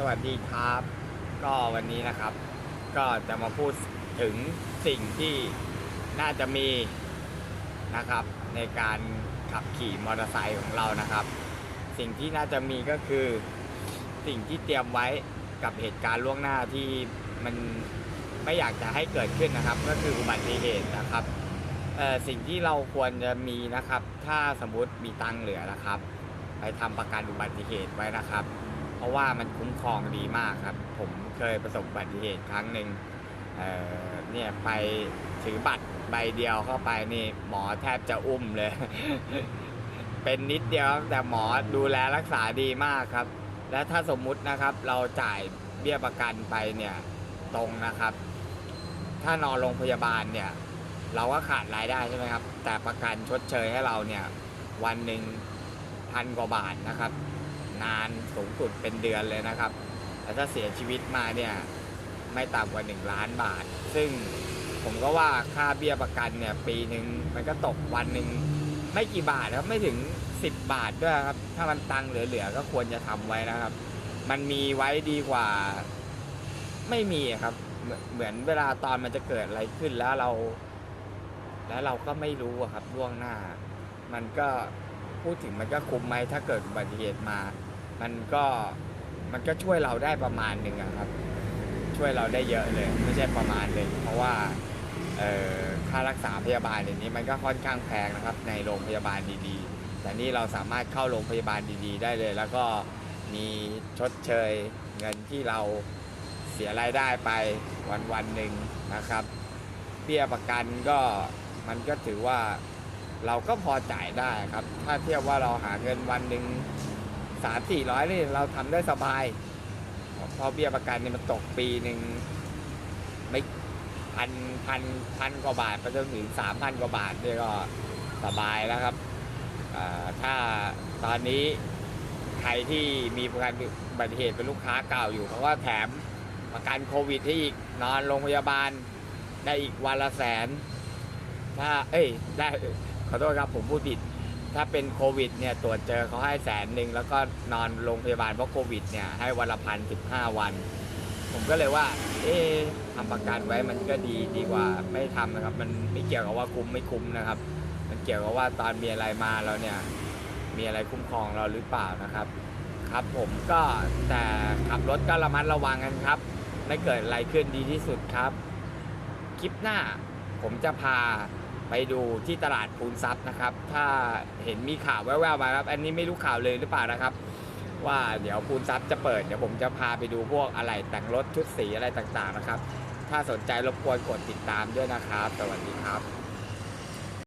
สวัสดีครับ ก็วันนี้นะครับ ก็จะมาพูดถึงสิ่งที่น่าจะมีนะครับ ในการขับขี่มอเตอร์ไซค์ของเรานะครับ สิ่งที่น่าจะมีก็คือสิ่งที่เตรียมไว้กับเหตุการณ์ล่วงหน้าที่มันไม่อยากจะให้เกิดขึ้นนะครับ ก็คืออุบัติเหตุนะครับสิ่งที่เราควรจะมีนะครับ ถ้าสมมติมีตังเหลือนะครับ ไปทำประกันอุบัติเหตุไว้นะครับ เพราะว่ามันคุ้มครองดีมากครับ ผมเคยประสบอุบัติเหตุครั้งหนึ่งเเนี่ยไปถือบัตรใบเดียวเข้าไปนี่หมอแทบจะอุ้มเลย เป็นนิดเดียวแต่หมอดูแลรักษาดีมากครับ และถ้าสมมุตินะครับเราจ่ายเบี้ยประกันไปเนี่ยตรงนะครับ ถ้านอนโรงพยาบาลเนี่ย เราก็ขาดรายได้ใช่ไหมครับ แต่ประกันชดเชยให้เราเนี่ยวันหนึ่งพันกว่าบาทนะครับ นาน สูงสุดเป็นเดือนเลยนะครับ แต่ถ้าเสียชีวิตมาเนี่ยไม่ต่ำกว่า 1 ล้านบาท ซึ่งผมก็ว่าค่าเบี้ยประกันเนี่ยปีหนึ่งมันก็ตกวันหนึ่งไม่กี่บาทครับไม่ถึง 10 บาทด้วยครับ ถ้ามันตังค์เหลือๆก็ควรจะทำไว้นะครับ มันมีไว้ดีกว่า ไม่มีครับ เหมือนเวลาตอนมันจะเกิดอะไรขึ้นแล้วเรา แล้วเราก็ไม่รู้ครับล่วงหน้า มันก็พูดถึงมันก็คุ้มไหมถ้าเกิดอุบัติเหตุมา มันก็มันก็ช่วยเราได้ประมาณหนึ่งอะครับ ช่วยเราได้เยอะเลย ไม่ใช่ประมาณเลยเพราะว่าค่ารักษาพยาบาลอย่างนี้มันก็ค่อนข้างแพงนะครับ ในโรงพยาบาลดีๆ แต่นี่เราสามารถเข้าโรงพยาบาลดีๆ ได้เลย แล้วก็มีชดเชยเงินที่เราเสียรายได้ไปวันวันๆหนึ่งนะครับเบี้ยประกันก็มันก็ถือว่าเราก็พอจ่ายได้ครับ ถ้าเทียบว่าเราหาเงินวันหนึ่ง สามสี่ร้อยนี่เราทำได้สบายเพราะเบี้ยประกันเนี่ยมันตกปีหนึ่งไม่พันพันพันกว่าบาทไปจนถึงสามพันกว่าบาทเนี่ยก็สบายแล้วครับถ้าตอนนี้ใครที่มีประกันอุบัติเหตุเป็นลูกค้าเก่าอยู่เขาก็แถมประกันโควิดให้อีกนอนโรงพยาบาลได้อีกวันละแสน ถ้า เอ้ย ได้ ขอโทษครับผมพูดผิด ถ้าเป็นโควิดเนี่ยตรวจเจอเขาให้แสนหนึ่งแล้วก็นอนโรงพยาบาลเพราะโควิดเนี่ยให้วันละพันสิบห้าวัน ผมก็เลยว่า เอ๊ทำประกันไว้มันก็ดีดีกว่า ไม่ทำนะครับ มันไม่เกี่ยวกับว่าคุ้มไม่คุ้มนะครับ มันเกี่ยวกับว่าตอนมีอะไรมาเราเนี่ย มีอะไรคุ้มครองเราหรือเปล่านะครับ ครับผมก็แต่ขับรถก็ระมัดระวังกันครับ ไม่เกิดอะไรขึ้นดีที่สุดครับ คลิปหน้าผมจะพา ไปดูที่ตลาดปูนซับนะครับ ถ้าเห็นมีข่าวแว่วๆมาครับ อันนี้ไม่รู้ข่าวเลยหรือเปล่านะครับ ว่าเดี๋ยวปูนซับจะเปิดเดี๋ยวผมจะพาไปดูพวกอะไรแต่งรถชุดสีอะไรต่างๆนะครับ ถ้าสนใจรบกวนกดติดตามด้วยนะครับ สวัสดีครับ